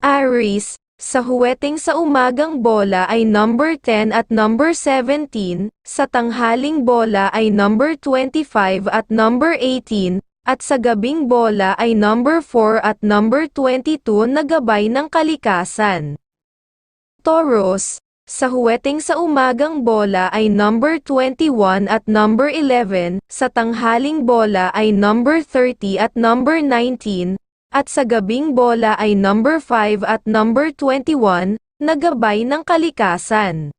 Aries, sa huweting sa umagang bola ay number 10 at number 17, sa tanghaling bola ay number 25 at number 18, at sa gabing bola ay number 4 at number 22 na gabay ng kalikasan. Taurus, sa huweting sa umagang bola ay number 21 at number 11, sa tanghaling bola ay number 30 at number 19, at sa gabing bola ay number 5 at number 21, na gabay ng kalikasan.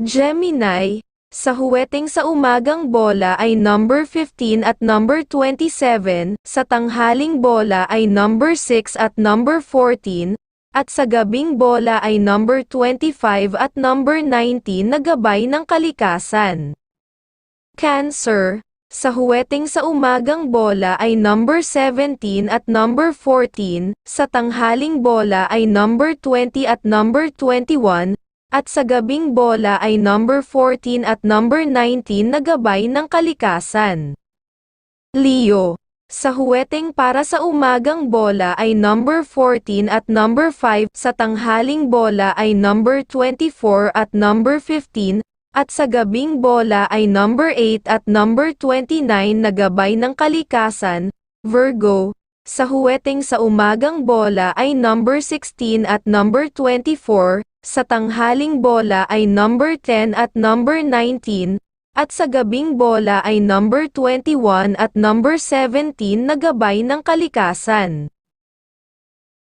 Gemini, sa huweting sa umagang bola ay number 15 at number 27, sa tanghaling bola ay number 6 at number 14, at sa gabing bola ay number 25 at number 19 na gabay ng kalikasan. Cancer, sa huweting sa umagang bola ay number 17 at number 14, sa tanghaling bola ay number 20 at number 21, at sa gabing bola ay number 14 at number 19 na gabay ng kalikasan. Leo, sa huweting para sa umagang bola ay number 14 at number 5, sa tanghaling bola ay number 24 at number 15, at sa gabing bola ay number 8 at number 29 na gabay ng kalikasan, Virgo. Sa huweting sa umagang bola ay number 16 at number 24, sa tanghaling bola ay number 10 at number 19, at sa gabing bola ay number 21 at number 17 na gabay ng kalikasan.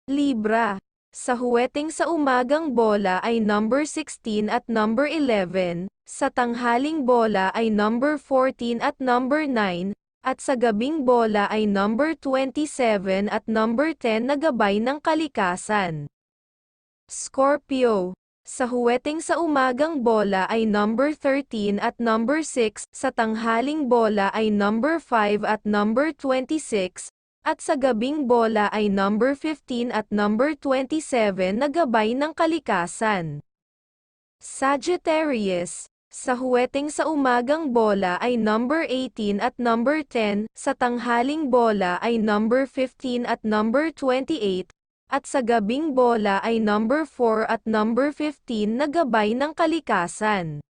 Libra. Sa huweting sa umagang bola ay number 16 at number 11, sa tanghaling bola ay number 14 at number 9, at sa gabing bola ay number 27 at number 10 na gabay ng kalikasan. Scorpio. Sa huweting sa umagang bola ay number 13 at number 6, sa tanghaling bola ay number 5 at number 26, at sa gabing bola ay number 15 at number 27 na gabay ng kalikasan. Sagittarius, sa huweting sa umagang bola ay number 18 at number 10, sa tanghaling bola ay number 15 at number 28, at sa gabing bola ay number 4 at number 15 na gabay ng kalikasan.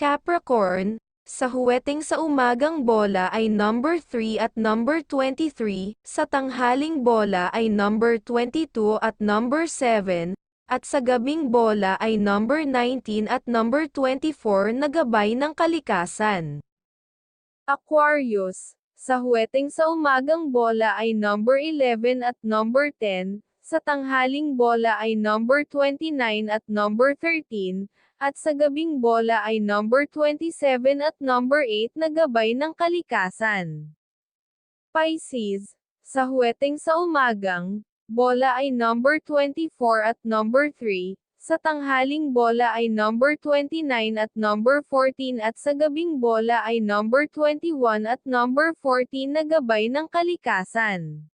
Capricorn, sa huweting sa umagang bola ay number 3 at number 23, sa tanghaling bola ay number 22 at number 7, at sa gabing bola ay number 19 at number 24 na gabay ng kalikasan. Aquarius, sa huweting sa umagang bola ay number 11 at number 10, sa tanghaling bola ay number 29 at number 13, at sa gabing bola ay number 27 at number 8 na gabay ng kalikasan. Pisces, sa huweting sa umagang, bola ay number 24 at number 3, sa tanghaling bola ay number 29 at number 14 at sa gabing bola ay number 21 at number 14 na gabay ng kalikasan.